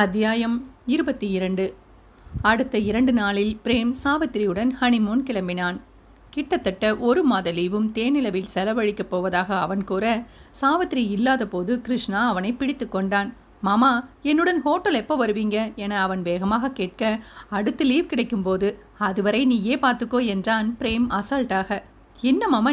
அத்தியாயம் இருபத்தி இரண்டு. அடுத்த இரண்டு நாளில் பிரேம் சாவித்திரியுடன் ஹனிமூன் கிளம்பினான். கிட்டத்தட்ட ஒரு மாத லீவும் தேனிலவில் செலவழிக்கப் போவதாக அவன் கூற சாவித்திரி இல்லாத போது கிருஷ்ணா அவனை பிடித்து கொண்டான். மாமா என்னுடன் ஹோட்டல் எப்போ வருவீங்க? என அவன் வேகமாக கேட்க அடுத்து லீவ் கிடைக்கும்போது. அதுவரை நீயே பார்த்துக்கோ என்றான் பிரேம் அசால்ட்டாக. என்ன மாமா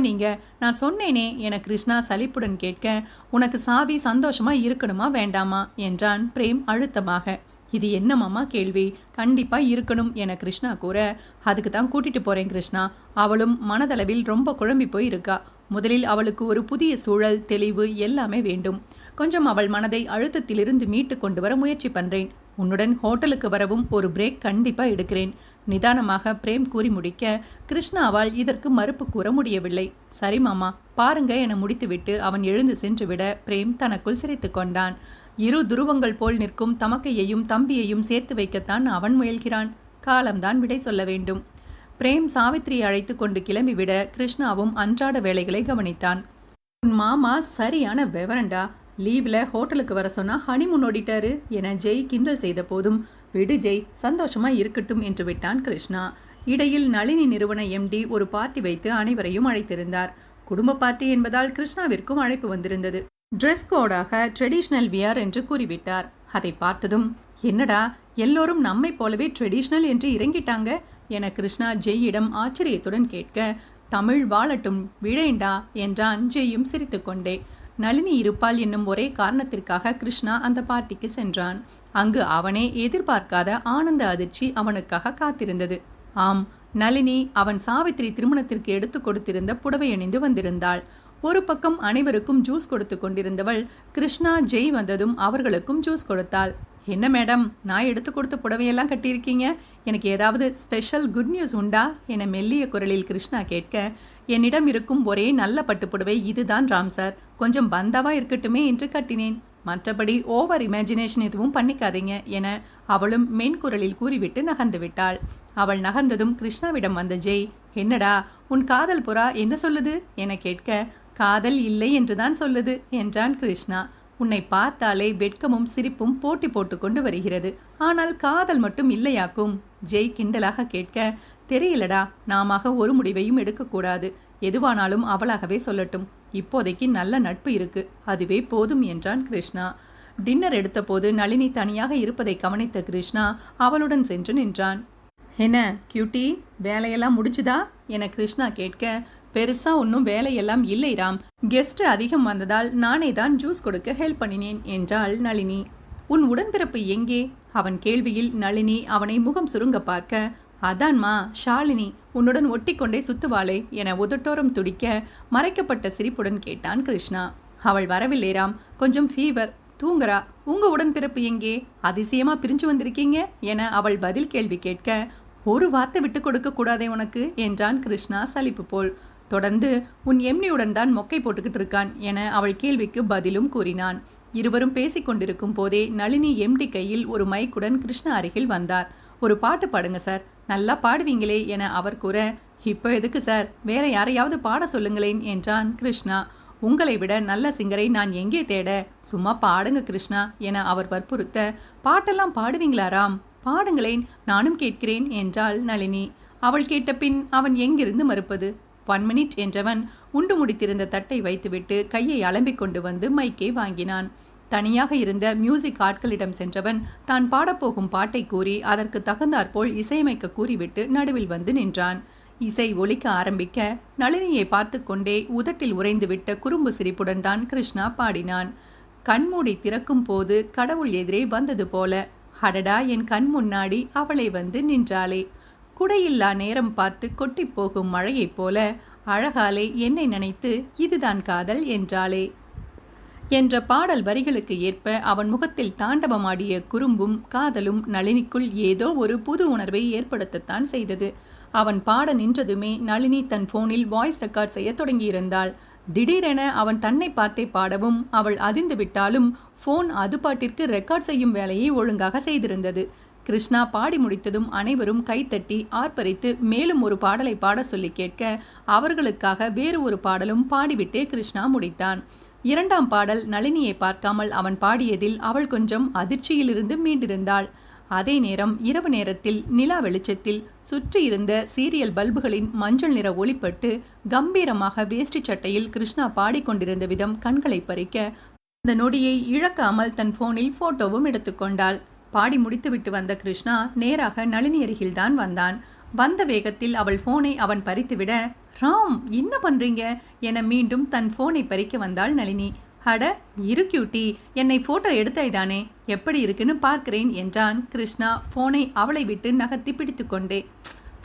நான் சொன்னேனே என கிருஷ்ணா சலிப்புடன் கேட்க உனக்கு சாவி சந்தோஷமாக இருக்கணுமா வேண்டாமா? என்றான் பிரேம் அழுத்தமாக. இது என்ன மாமா கேள்வி? கண்டிப்பாக இருக்கணும் என கிருஷ்ணா கூற அதுக்கு தான் கூட்டிட்டு போகிறேன் கிருஷ்ணா. அவளும் மனதளவில் ரொம்ப குழம்பி போய் இருக்கா முதலில் அவளுக்கு ஒரு புதிய சூழல் தெளிவு எல்லாமே வேண்டும். கொஞ்சம் அவள் மனதை அழுத்தத்திலிருந்து மீட்டு கொண்டு வர முயற்சி பண்ணுறேன் உன்னுடன் ஹோட்டலுக்கு வரவும் ஒரு பிரேக் கண்டிப்பாக எடுக்கிறேன். நிதானமாக பிரேம் கூறி முடிக்க கிருஷ்ணாவால் இதற்கு மறுப்பு கூற முடியவில்லை. சரி மாமா பாருங்க என முடித்துவிட்டு அவன் எழுந்து சென்றுவிட பிரேம் தனக்குள் சிரித்து கொண்டான். இரு துருவங்கள் போல் நிற்கும் தமக்கையையும் தம்பியையும் சேர்த்து வைக்கத்தான் அவன் முயல்கிறான். காலம்தான் விடை சொல்ல வேண்டும். பிரேம் சாவித்திரியை அழைத்து கொண்டு கிளம்பிவிட கிருஷ்ணாவும் அன்றாட வேலைகளை கவனித்தான். உன் மாமா சரியான விவரண்டா லீவில் ஹோட்டலுக்கு வர சொன்னா ஹனிமூன் ஓடிட்டாரு என ஜெய் கிண்டல் செய்த போதும் விடு ஜெய் சந்தோஷமா இருக்கட்டும் என்று விட்டான் கிருஷ்ணா. இடையில் நளினி நிறுவன எம்டி ஒரு பார்ட்டி வைத்து அனைவரையும் அழைத்திருந்தார். குடும்ப பார்ட்டி என்பதால் கிருஷ்ணாவிற்கும் அழைப்பு வந்திருந்தது. ட்ரெஸ் கோடாக ட்ரெடிஷ்னல் வியர் என்று கூறிவிட்டார். அதை பார்த்ததும் என்னடா எல்லோரும் நம்மை போலவே ட்ரெடிஷ்னல் என்று இறங்கிட்டாங்க? என கிருஷ்ணா ஜெய்யிடம் ஆச்சரியத்துடன் கேட்க தமிழ் வாழட்டும் விழேண்டா என்றான் ஜெய்யும் சிரித்துக்கொண்டே. நளினி இருப்பாள் என்னும் ஒரே காரணத்திற்காக கிருஷ்ணா அந்த பார்ட்டிக்கு சென்றான். அங்கு அவனே எதிர்பார்க்காத ஆனந்த அதிர்ச்சி அவனுக்காக காத்திருந்தது. ஆம் நளினி அவன் சாவித்திரி திருமணத்திற்கு எடுத்து கொடுத்திருந்த புடவை அணிந்து வந்திருந்தாள். ஒரு பக்கம் அனைவருக்கும் ஜூஸ் கொடுத்து கொண்டிருந்தவள் கிருஷ்ணா ஜெய் வந்ததும் அவர்களுக்கும் ஜூஸ் கொடுத்தாள். என்ன மேடம் நான் எடுத்து கொடுத்த புடவையெல்லாம் கட்டியிருக்கீங்க? எனக்கு ஏதாவது ஸ்பெஷல் குட் நியூஸ் உண்டா? என மெல்லிய குரலில் கிருஷ்ணா கேட்க என்னிடம் இருக்கும் ஒரே நல்ல பட்டு புடவை இதுதான் ராம் சார். கொஞ்சம் பந்தாவா இருக்கட்டுமே என்று கட்டினேன். மற்றபடி ஓவர் இமேஜினேஷன் எதுவும் பண்ணிக்காதீங்க என அவளும் மென்குரலில் கூறிவிட்டு நகர்ந்து விட்டாள். அவள் நகர்ந்ததும் கிருஷ்ணாவிடம் வந்த ஜெய் என்னடா உன் காதல் புறா என்ன சொல்லுது? என கேட்க காதல் இல்லை என்றுதான் சொல்லுது என்றான் கிருஷ்ணா. உன்னை பார்த்தாலே வெட்கமும் சிரிப்பும் போட்டி போட்டுக்கொண்டு வருகிறது. ஆனால் காதல் மட்டும் இல்லையாக்கும்? ஜெய் கிண்டலாக கேட்க தெரியலடா நாம ஒரு முடிவையும் எடுக்கக்கூடாது. எதுவானாலும் அவளாகவே சொல்லட்டும். இப்போதைக்கு நல்ல நட்பு இருக்கு. அதுவே போதும் என்றான் கிருஷ்ணா. டின்னர் எடுத்தபோது நளினி தனியாக இருப்பதை கவனித்த கிருஷ்ணா அவளுடன் சென்று நின்றான். என்ன கியூட்டி வேலையெல்லாம் முடிச்சுதா? என கிருஷ்ணா கேட்க பெருசா ஒன்றும் வேலையெல்லாம் இல்லை ராம். கெஸ்ட் அதிகம் வந்ததால் நானே தான் ஜூஸ் கொடுக்க ஹெல்ப் பண்ணினேன் என்றாள் நளினி. உன் உடன்பிறப்பு எங்கே? அவன் கேள்வியில் நளினி அவனை முகம் சுருங்க பார்க்க அதான்மா ஷாலினி உன்னுடன் ஒட்டிக்கொண்டே சுத்துவாளே என உதட்டோரம் துடிக்க மறைக்கப்பட்ட சிரிப்புடன் கேட்டான் கிருஷ்ணா. அவள் வரவில்லைராம் கொஞ்சம் ஃபீவர் தூங்குறா உங்க உடன்பிறப்பு எங்கே? அதிசயமா பிரிஞ்சு வந்திருக்கீங்க என அவள் பதில் கேள்வி கேட்க ஒரு வார்த்தை விட்டு கொடுக்க கூடாதே உனக்கு? என்றான் கிருஷ்ணா சலிப்பு போல். தொடர்ந்து உன் எம்னியுடன் தான் மொக்கை போட்டுக்கிட்டு இருக்கான் என அவள் கேள்விக்கு பதிலும் கூறினான். இருவரும் பேசிக்கொண்டிருக்கும் போதே நளினி எம்டி கையில் ஒரு மைக்குடன் கிருஷ்ணா அருகில் வந்தார். ஒரு பாட்டு பாடுங்க சார். நல்லா பாடுவீங்களே என அவர் கூற இப்போ எதுக்கு சார் வேற யாரையாவது பாட சொல்லுங்களேன் என்றான் கிருஷ்ணா. உங்களை விட நல்ல சிங்கரை நான் எங்கே தேட? சும்மா பாடுங்க கிருஷ்ணா என அவர் வற்புறுத்த பாட்டெல்லாம் பாடுவீங்களா ராம்? பாடுங்களேன் நானும் கேட்கிறேன் என்றாள் நளினி. அவள் கேட்ட பின் அவன் எங்கிருந்து மறுப்பது? ஒன் மினிட் என்றவன் உண்டு முடித்திருந்த தட்டை வைத்துவிட்டு கையை அலம்பிக் கொண்டு வந்து மைக்கை வாங்கினான். தனியாக இருந்த மியூசிக் ஆட்களிடம் சென்றவன் தான் பாடப்போகும் பாட்டை கூறி அதற்கு தகுந்தாற்போல் இசையமைக்க கூறிவிட்டு நடுவில் வந்து நின்றான். இசை ஒலிக்க ஆரம்பிக்க நளினியை பார்த்து கொண்டே உதட்டில் உறைந்துவிட்ட குறும்பு சிரிப்புடன் தான் கிருஷ்ணா பாடினான். கண்மூடி திறக்கும் போது கடவுள் எதிரே வந்தது போல அடடா என் கண் முன்னாடி அவளை வந்து நின்றாளே. குடையில்லா நேரம் பார்த்து கொட்டி போகும் மழையைப் போல அழகாலே என்னை நினைத்து இதுதான் காதல் என்றாளே. என்ற பாடல் வரிகளுக்கு ஏற்ப அவன் முகத்தில் தாண்டவமாடிய குறும்பும் காதலும் நளினிக்குள் ஏதோ ஒரு புது உணர்வை ஏற்படுத்தத்தான் செய்தது. அவன் பாட நின்றதுமே நளினி தன் போனில் வாய்ஸ் ரெக்கார்ட் செய்ய தொடங்கியிருந்தாள். திடீரென அவன் தன்னை பார்த்தே பாடவும் அவள் அதிர்ந்து விட்டாலும் போன் அது பாட்டிற்கு ரெக்கார்ட் செய்யும் வேலையை ஒழுங்காக செய்திருந்தது. கிருஷ்ணா பாடி முடித்ததும் அனைவரும் கைத்தட்டி ஆர்ப்பரித்து மேலும் ஒரு பாடலை பாட சொல்லி கேட்க அவர்களுக்காக வேறு ஒரு பாடலும் பாடிவிட்டே கிருஷ்ணா முடித்தான். இரண்டாம் பாடல் நளினியை பார்க்காமல் அவன் பாடியதில் அவள் கொஞ்சம் அதிர்ச்சியிலிருந்து மீண்டிருந்தாள். அதே நேரம் இரவு நேரத்தில் நிலா வெளிச்சத்தில் சுற்றி இருந்த சீரியல் பல்புகளின் மஞ்சள் நிற ஒளிப்பட்டு கம்பீரமாக வேஷ்டி சட்டையில் கிருஷ்ணா பாடிக்கொண்டிருந்த விதம் கண்களை பறிக்க அந்த நொடியை இழக்காமல் தன் போனில் போட்டோவும் எடுத்துக்கொண்டாள் பாடி முடித்துவிட்டு வந்த கிருஷ்ணா நேராக நளினி அருகில்தான் வந்தான். வந்த வேகத்தில் அவள் போனை அவன் பறித்துவிட ராம் என்ன பண்ணுறீங்க என மீண்டும் தன் ஃபோனை பறிக்க வந்தாள் நளினி. அட இரு கியூட்டி என்னை ஃபோட்டோ எடுத்தாய்தானே? எப்படி இருக்குன்னு பார்க்கிறேன் என்றான் கிருஷ்ணா. ஃபோனை அவளை விட்டு நகர்த்தி பிடித்து கொண்டே.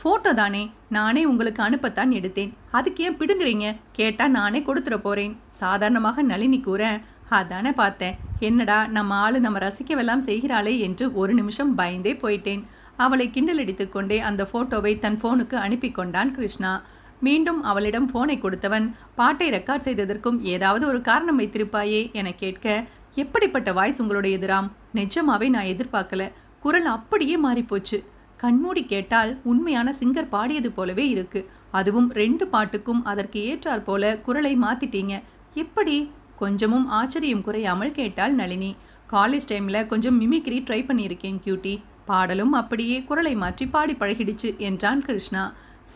ஃபோட்டோ தானே? நானே உங்களுக்கு அனுப்பத்தான் எடுத்தேன். அதுக்கு ஏன் பிடுங்குறீங்க? கேட்டால் நானே கொடுத்துட போகிறேன் சாதாரணமாக நளினி கூற அதானே பார்த்தேன். என்னடா நம்ம ஆள் நம்ம ரசிக்கவெல்லாம் செய்கிறாளே என்று ஒரு நிமிஷம் பயந்தே போயிட்டேன். அவளை கிண்டலடித்து அடித்துக்கொண்டே அந்த ஃபோட்டோவை தன் ஃபோனுக்கு அனுப்பி கொண்டான் கிருஷ்ணா. மீண்டும் அவளிடம் போனை கொடுத்தவன் பாட்டை ரெக்கார்ட் செய்ததற்கும் ஏதாவது ஒரு காரணம் வைத்திருப்பாயே என கேட்க எப்படிப்பட்ட வாய்ஸ் உங்களுடைய எதிராம்? நிஜமாவே நான் எதிர்பார்க்கல. குரல் அப்படியே மாறிப்போச்சு. கண்மூடி கேட்டால் உண்மையான சிங்கர் பாடியது போலவே இருக்கு. அதுவும் ரெண்டு பாட்டுக்கும் அதற்கு ஏற்றாற் போல குரலை மாத்திட்டீங்க. எப்படி? கொஞ்சமும் ஆச்சரியம் குறையாமல் கேட்டாள் நளினி. காலேஜ் டைமில் கொஞ்சம் மிமிக்ரி ட்ரை பண்ணியிருக்கேன் கியூட்டி பாடலும் அப்படியே குரலை மாற்றி பாடி பழகிடுச்சு என்றான் கிருஷ்ணா.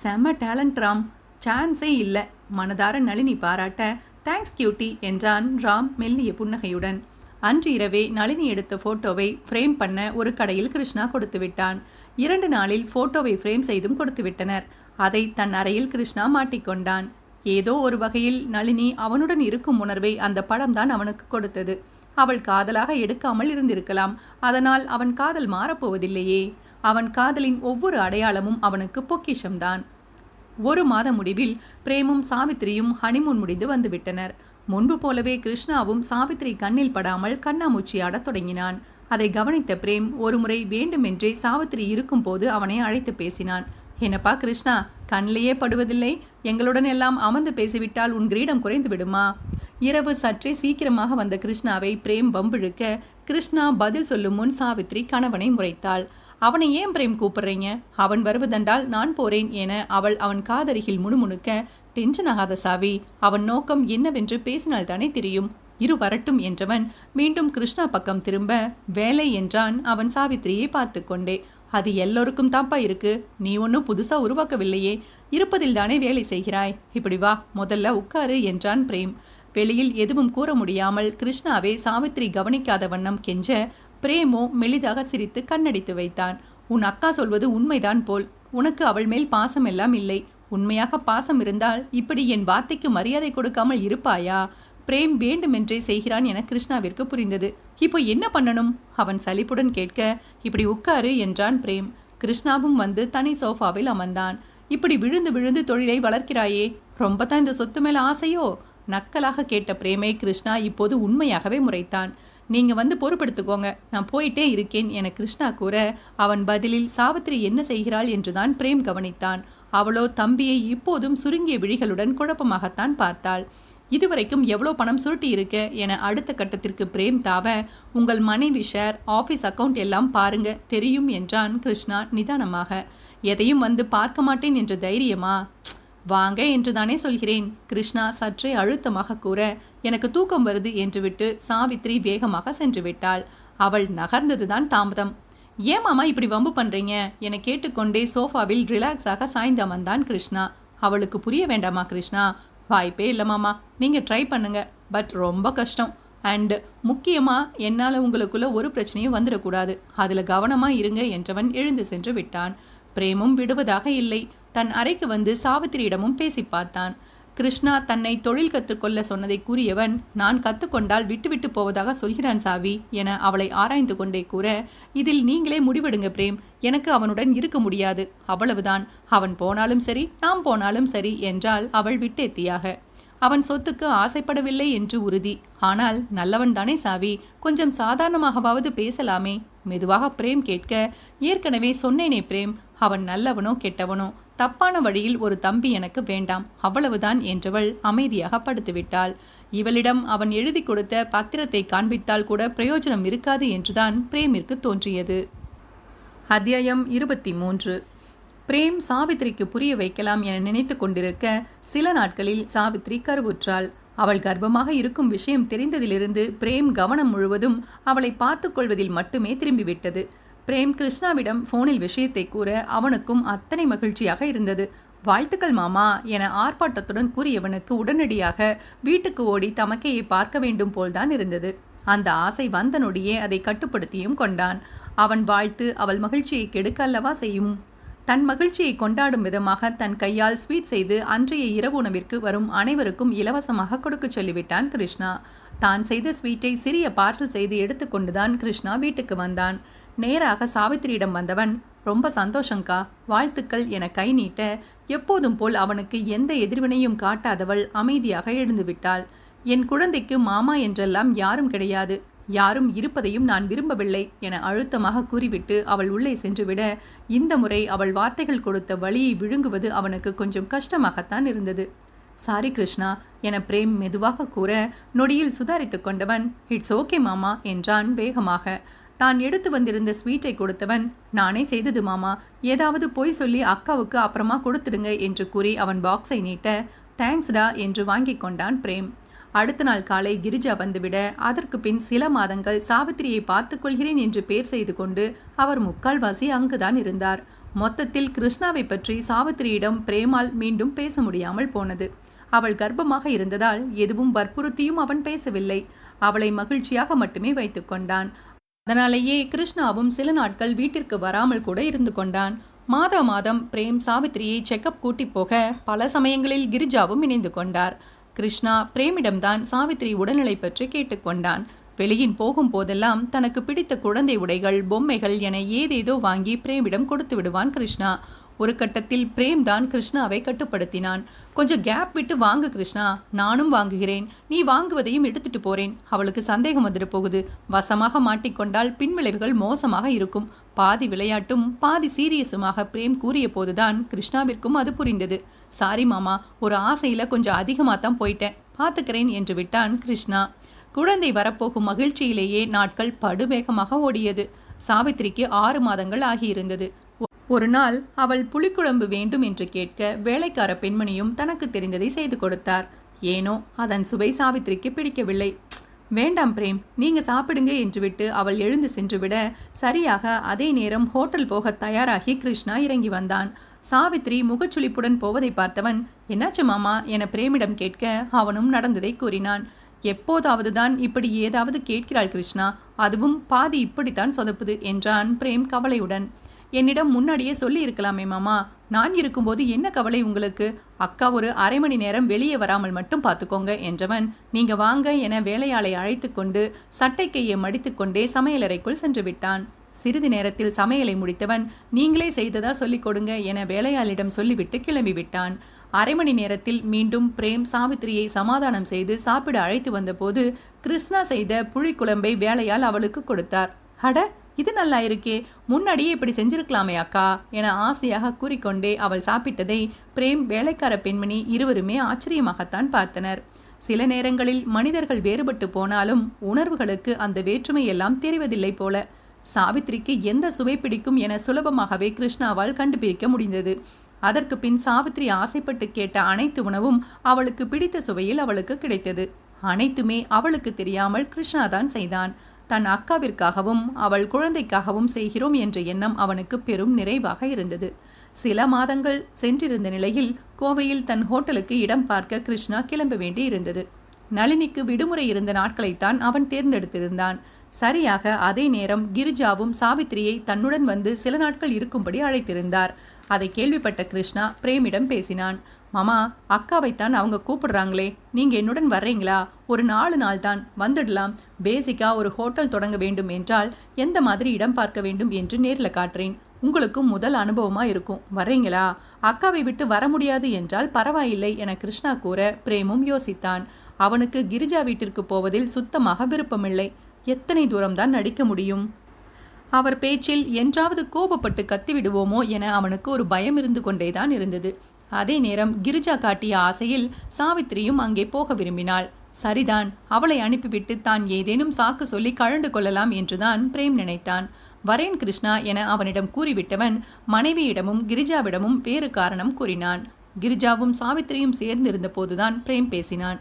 செம டேலண்ட் ராம். சான்ஸே இல்லை. மனதார நளினி பாராட்ட தேங்க்ஸ் கியூட்டி என்றான் ராம் மெல்லிய புன்னகையுடன். அன்று இரவே நளினி எடுத்த போட்டோவை ஃப்ரேம் பண்ண ஒரு கடையில் கிருஷ்ணா கொடுத்து விட்டான். இரண்டு நாளில் போட்டோவை ஃப்ரேம் செய்தும் கொடுத்து விட்டனர். அதை தன் அறையில் கிருஷ்ணா மாட்டிக்கொண்டான் ஏதோ ஒரு வகையில் நளினி அவனுடன் இருக்கும் உணர்வை அந்த படம்தான் அவனுக்கு கொடுத்தது. அவள் காதலாக எடுக்காமல் இருந்திருக்கலாம். அதனால் அவன் காதல் மாறப்போவதில்லையே. அவன் காதலின் ஒவ்வொரு அடையாளமும் அவனுக்கு பொக்கிஷம்தான். ஒரு மாத முடிவில் பிரேமும் சாவித்திரியும் ஹனிமூன் முடிந்து வந்துவிட்டனர். முன்பு போலவே கிருஷ்ணாவும் சாவித்திரி கண்ணில் படாமல் கண்ணாமூச்சியாடத் தொடங்கினான். அதை கவனித்த பிரேம் ஒருமுறை வேண்டுமென்றே சாவித்திரி இருக்கும்போது அவனை அழைத்து பேசினான். என்னப்பா கிருஷ்ணா கண்ணிலேயே படுவதில்லை. எங்களுடன் எல்லாம் அமர்ந்து பேசிவிட்டால் உன் கிரீடம் குறைந்து விடுமா? இரவு சற்றே சீக்கிரமாக வந்த கிருஷ்ணாவை பிரேம் வம்பிழுக்க கிருஷ்ணா பதில் சொல்லும் முன் சாவித்ரி கணவனை முறைத்தாள். அவனை ஏன் பிரேம் கூப்பிடுறீங்க? அவன் வருவதென்றால் நான் போறேன் என அவள் அவன் காதருகில் முணுமுணுக்க டென்ஷன் ஆகாத சாவி அவன் நோக்கம் என்னவென்று பேசினால் தானே தெரியும். இரு வரட்டும் என்றவன் மீண்டும் கிருஷ்ணா பக்கம் திரும்ப வேலை என்றான் அவன் சாவித்திரியை பார்த்து கொண்டே. அது எல்லோருக்கும் தாப்பா இருக்கு. நீ ஒன்றும் புதுசாக உருவாக்கவில்லையே. இருப்பதில் தானே வேலை செய்கிறாய். இப்படி வா முதல்ல உட்காரு என்றான் பிரேம். வெளியில் எதுவும் கூற முடியாமல் கிருஷ்ணாவை சாவித்திரி கவனிக்காத வண்ணம் கெஞ்ச பிரேமோ மெலிதாக சிரித்து கண்ணடித்து வைத்தான். உன் அக்கா சொல்வது உண்மைதான் போல். உனக்கு அவள் மேல் பாசம் எல்லாம் இல்லை. உண்மையாக பாசம் இருந்தால் இப்படி என் வார்த்தைக்கு மரியாதை கொடுக்காமல் இருப்பாயா? பிரேம் வேண்டுமென்றே செய்கிறான் என கிருஷ்ணாவிற்கு புரிந்தது. இப்போ என்ன பண்ணணும்? அவன் சலிப்புடன் கேட்க இப்படி உட்காரு என்றான் பிரேம். கிருஷ்ணாவும் வந்து தனி சோஃபாவில் அமர்ந்தான். இப்படி விழுந்து விழுந்து தொழிலை வளர்க்கிறாயே ரொம்ப தான் இந்த சொத்து மேல ஆசையோ? நக்கலாக கேட்ட பிரேமை கிருஷ்ணா இப்போது உண்மையாகவே முறைத்தான். நீங்கள் வந்து பொறுப்படுத்துக்கோங்க. நான் போயிட்டே இருக்கேன் என கிருஷ்ணா கூற அவன் பதிலில் சாவித்திரி என்ன செய்கிறாள் என்றுதான் பிரேம் கவனித்தான். அவளோ தம்பியை இப்போதும் சுருங்கிய விழிகளுடன் குழப்பமாகத்தான் பார்த்தாள். இதுவரைக்கும் எவ்வளோ பணம் சுருட்டி இருக்க என அடுத்த கட்டத்திற்கு பிரேம் தாவ உங்கள் மனைவி ஷேர் ஆஃபீஸ் அக்கவுண்ட் எல்லாம் பாருங்க தெரியும் என்றான் கிருஷ்ணா நிதானமாக. எதையும் வந்து பார்க்க மாட்டேன் என்ற தைரியமா? வாங்க என்று தானே சொல்கிறேன். கிருஷ்ணா சற்றே அழுத்தமாக கூற எனக்கு தூக்கம் வருது என்று விட்டு சாவித்ரி வேகமாக சென்று விட்டாள் அவள் நகர்ந்ததுதான் தாமதம். ஏன் மாமா இப்படி வம்பு பண்ணுறீங்க என கேட்டுக்கொண்டே சோஃபாவில் ரிலாக்ஸாக சாய்ந்து அமர்ந்தான் கிருஷ்ணா. அவளுக்கு புரிய வேண்டாமா கிருஷ்ணா? வாய்ப்பே இல்லை மாமா. நீங்கள் ட்ரை பண்ணுங்க. பட் ரொம்ப கஷ்டம். அண்டு முக்கியமாக என்னால் உங்களுக்குள்ள ஒரு பிரச்சனையும் வந்துடக்கூடாது. அதில் கவனமாக இருங்க என்றவன் எழுந்து சென்று விட்டான். பிரேமும் விடுவதாக இல்லை. தன் அறைக்கு வந்து சாவித்திரியிடமும் பேசி பார்த்தான். கிருஷ்ணா தன்னை தொழில் கற்றுக்கொள்ள சொன்னதை கூறியவன் நான் கற்றுக்கொண்டால் விட்டுவிட்டு போவதாக சொல்கிறான் சாவி என அவளை ஆராய்ந்து கொண்டே கூற இதில் நீங்களே முடிவெடுங்க பிரேம் எனக்கு அவனுடன் இருக்க முடியாது. அவ்வளவுதான். அவன் போனாலும் சரி நாம் போனாலும் சரி என்றால் அவள் விட்டேத்தியாக. அவன் சொத்துக்கு ஆசைப்படவில்லை என்று உறுதி. ஆனால் நல்லவன் தானே சாவி. கொஞ்சம் சாதாரணமாகவாவது பேசலாமே. மெதுவாக பிரேம் கேட்க ஏற்கனவே சொன்னேனே பிரேம். அவன் நல்லவனோ கெட்டவனோ? தப்பான வழியில் ஒரு தம்பி எனக்கு வேண்டாம் அவ்வளவுதான் என்றவள் அமைதியாக படுத்துவிட்டாள். இவளிடம் அவன் எழுதி கொடுத்த பத்திரத்தை காண்பித்தால் கூட பிரயோஜனம் இருக்காது என்றுதான் பிரேமிற்கு தோன்றியது. அத்தியாயம் இருபத்தி மூன்று பிரேம் சாவித்திரிக்கு புரிய வைக்கலாம் என நினைத்து கொண்டிருக்க சில நாட்களில் சாவித்ரி கருவுற்றாள். அவள் கர்ப்பமாக இருக்கும் விஷயம் தெரிந்ததிலிருந்து பிரேம் கவனம் முழுவதும் அவளை பார்த்து கொள்வதில் மட்டுமே திரும்பிவிட்டது. பிரேம் கிருஷ்ணாவிடம் போனில் விஷயத்தை கூற அவனுக்கும் அத்தனை மகிழ்ச்சியாக இருந்தது. வாழ்த்துக்கள் மாமா என ஆர்ப்பாட்டத்துடன் கூறியவனுக்கு உடனடியாக வீட்டுக்கு ஓடி தமக்கையை பார்க்க வேண்டும் போல்தான் இருந்தது. அந்த ஆசை வந்த நொடியே அதை கட்டுப்படுத்தியும் கொண்டான். அவன் வாழ்த்து அவள் மகிழ்ச்சியை கெடுக்க அல்லவா செய்யும்? தன் மகிழ்ச்சியை கொண்டாடும் விதமாக தன் கையால் ஸ்வீட் செய்து அன்றைய இரவு உணவிற்கு வரும் அனைவருக்கும் இலவசமாக கொடுக்க சொல்லிவிட்டான் கிருஷ்ணா. தான் செய்த ஸ்வீட்டை சிறிய பார்சல் செய்து எடுத்துக்கொண்டுதான் கிருஷ்ணா வீட்டுக்கு வந்தான். நேராக சாவித்திரியிடம் வந்தவன் ரொம்ப சந்தோஷங்கா வாழ்த்துக்கள் என கை நீட்ட எப்போதும் போல் அவனுக்கு எந்த எதிர்வினையும் காட்டாதவள் அமைதியாக எழுந்துவிட்டாள். என் குழந்தைக்கு மாமா என்றெல்லாம் யாரும் கிடையாது யாரும் இருப்பதையும் நான் விரும்பவில்லை என அழுத்தமாக கூறிவிட்டு அவள் உள்ளே சென்றுவிட இந்த முறை அவள் வார்த்தைகள் கொடுத்த வழியை விழுங்குவது அவனுக்கு கொஞ்சம் கஷ்டமாகத்தான் இருந்தது. சாரி கிருஷ்ணா என பிரேம் மெதுவாக கூற நொடியில் சுதாரித்து கொண்டவன் இட்ஸ் ஓகே மாமா என்றான் வேகமாக. தான் எடுத்து வந்திருந்த ஸ்வீட்டை கொடுத்தவன் நானே செய்தது மாமா. ஏதாவது பொய் சொல்லி அக்காவுக்கு அப்புறமா கொடுத்துடுங்க என்று கூறி அவன் பாக்ஸை நீட்ட தேங்க்ஸ்டா என்று வாங்கி கொண்டான் பிரேம். அடுத்த நாள் காலை கிரிஜா வந்துவிட அதற்கு பின் சில மாதங்கள் சாவித்திரியை பார்த்து கொள்கிறேன் என்று பேர் செய்து கொண்டு அவர் முக்கால்வாசி அங்குதான் இருந்தார். மொத்தத்தில் கிருஷ்ணாவை பற்றி சாவித்திரியிடம் பிரேமால் மீண்டும் பேச முடியாமல் போனது. அவள் கர்ப்பமாக இருந்ததால் எதுவும் வற்புறுத்தியும் அவன் பேசவில்லை. அவளை மகிழ்ச்சியாக மட்டுமே வைத்துக்கொண்டான் அதனாலேயே கிருஷ்ணாவும் சில நாட்கள் வீட்டிற்கு வராமல் கூட இருந்து கொண்டான். மாதா மாதம் பிரேம் சாவித்திரியை செக்கப் கூட்டி போக பல சமயங்களில் கிரிஜாவும் இணைந்து கொண்டார். கிருஷ்ணா பிரேமிடம்தான் சாவித்திரி உடல்நிலை பற்றி கேட்டுக்கொண்டான் வெளியின் போகும் போதெல்லாம் தனக்கு பிடித்த குழந்தை உடைகள் பொம்மைகள் என ஏதேதோ வாங்கி பிரேமிடம் கொடுத்து விடுவான் கிருஷ்ணா. ஒரு கட்டத்தில் பிரேம் தான் கிருஷ்ணாவை கட்டுப்படுத்தினான். கொஞ்சம் கேப் விட்டு வாங்கு கிருஷ்ணா நானும் வாங்குகிறேன். நீ வாங்குவதையும் எடுத்துட்டு போறேன். அவளுக்கு சந்தேகம் வந்துட்டு போகுது. வசமாக மாட்டிக்கொண்டால் பின்விளைவுகள் மோசமாக இருக்கும். பாதி விளையாட்டும் பாதி சீரியஸுமாக பிரேம் கூறிய போதுதான் கிருஷ்ணாவிற்கும் அது புரிந்தது. சாரி மாமா ஒரு ஆசையில கொஞ்சம் அதிகமாக தான் போயிட்டேன். பார்த்துக்கிறேன் என்று விட்டான் கிருஷ்ணா. குழந்தை வரப்போகும் மகிழ்ச்சியிலேயே நாட்கள் படுவேகமாக ஓடியது. சாவித்திரிக்கு ஆறு மாதங்கள் ஆகியிருந்தது. ஒரு நாள் அவள் புளிக்குழம்பு வேண்டும் என்று கேட்க வேலைக்கார பெண்மணியும் தனக்கு தெரிந்ததை செய்து கொடுத்தார். ஏனோ அதன் சுவை சாவித்திரிக்கு பிடிக்கவில்லை. வேண்டாம் பிரேம் நீங்க சாப்பிடுங்க என்று விட்டு அவள் எழுந்து சென்றுவிட சரியாக அதே நேரம் ஹோட்டல் போக தயாராகி கிருஷ்ணா இறங்கி வந்தான். சாவித்ரி முகச்சுளிப்புடன் போவதை பார்த்தவன் என்னாச்சு மாமா? என பிரேமிடம் கேட்க அவனும் நடந்ததை கூறினான். எப்போதாவது தான் இப்படி ஏதாவது கேட்கிறாள் கிருஷ்ணா? அதுவும் பாதி இப்படித்தான் சொதப்புது என்றான் பிரேம் கவலையுடன். என்னிடம் முன்னாடியே சொல்லி இருக்கலாமே மாமா. நான் இருக்கும்போது என்ன கவலை உங்களுக்கு? அக்கா ஒரு அரை மணி நேரம் வெளியே வராமல் மட்டும் பார்த்துக்கோங்க என்றவன். நீங்க வாங்க என வேலையாளை அழைத்து கொண்டு சட்டை கையை மடித்துக்கொண்டே சமையலறைக்குள் சென்று விட்டான். சிறிது நேரத்தில் சமையலை முடித்தவன் நீங்களே செய்ததா சொல்லிக் கொடுங்க என வேலையாளிடம் சொல்லிவிட்டு கிளம்பி விட்டான். அரை மணி நேரத்தில் மீண்டும் பிரேம் சாவித்திரியை சமாதானம் செய்து சாப்பிட அழைத்து வந்தபோது கிருஷ்ணா செய்த புளிக்குழம்பை வேலையால் அவளுக்கு கொடுத்தார். அட இது நல்லா இருக்கே முன்னாடியே இப்படி செஞ்சிருக்கலாமே அக்கா என ஆசையாக கூறிக்கொண்டே அவள் சாப்பிட்டதை பிரேம் வேலைக்கார பெண்மணி இருவருமே ஆச்சரியமாகத்தான் பார்த்தனர். சில நேரங்களில் மனிதர்கள் வேறுபட்டு போனாலும் உணர்வுகளுக்கு அந்த வேற்றுமை எல்லாம் தெரிவதில்லை போல. சாவித்திரிக்கு எந்த சுவை பிடிக்கும் என சுலபமாகவே கிருஷ்ணாவால் கண்டுபிடிக்க முடிந்தது. அதற்கு பின் சாவித்ரி ஆசைப்பட்டு கேட்ட அனைத்து உணவும் அவளுக்கு பிடித்த சுவையில் அவளுக்கு கிடைத்தது. அனைத்துமே அவளுக்கு தெரியாமல் கிருஷ்ணாதான் செய்தான். தன் அக்காவிற்காகவும் அவள் குழந்தைக்காகவும் செய்கிறோம் என்ற எண்ணம் அவனுக்கு பெரும் நிறைவாக இருந்தது. சில மாதங்கள் சென்றிருந்த நிலையில் கோவையில் தன் ஹோட்டலுக்கு இடம் பார்க்க கிருஷ்ணா கிளம்ப வேண்டி இருந்தது நளினிக்கு விடுமுறை இருந்த நாட்களைத்தான் அவன் தேர்ந்தெடுத்திருந்தான். சரியாக அதே நேரம் கிரிஜாவும் சாவித்திரியை தன்னுடன் வந்து சில நாட்கள் இருக்கும்படி அழைத்திருந்தார். அதை கேள்விப்பட்ட கிருஷ்ணா பிரேமிடம் பேசினான். மாமா அக்காவைத்தான் அவங்க கூப்பிடுறாங்களே. நீங்கள் என்னுடன் வர்றீங்களா? ஒரு நாலு நாள் தான் வந்துடலாம். பேசிக்காக ஒரு ஹோட்டல் தொடங்க வேண்டும் என்றால் எந்த மாதிரி இடம் பார்க்க வேண்டும் என்று நேரில் காட்டுறேன். உங்களுக்கும் முதல் அனுபவமாக இருக்கும். வர்றீங்களா? அக்காவை விட்டு வர முடியாது என்றால் பரவாயில்லை என கிருஷ்ணா கூற பிரேமும் யோசித்தான். அவனுக்கு கிரிஜா வீட்டிற்கு போவதில் சுத்தமாக விருப்பமில்லை. எத்தனை தூரம்தான் நடிக்க முடியும்? அவர் பேச்சில் என்றாவது கோபப்பட்டு கத்திவிடுவோமோ என அவனுக்கு ஒரு பயம் இருந்து கொண்டேதான் இருந்தது. அதே நேரம் கிரிஜா காட்டிய ஆசையில் சாவித்திரியும் அங்கே போக விரும்பினாள். சரிதான் அவளை அனுப்பிவிட்டு தான் ஏதேனும் சாக்கு சொல்லி கழண்டு கொள்ளலாம் என்றுதான் பிரேம் நினைத்தான். வரேன் கிருஷ்ணா என அவனிடம் கூறிவிட்டவன் மனைவியிடமும் கிரிஜாவிடமும் வேறு காரணம் கூறினான். கிரிஜாவும் சாவித்திரியும் சேர்ந்திருந்த போதுதான் பிரேம் பேசினான்.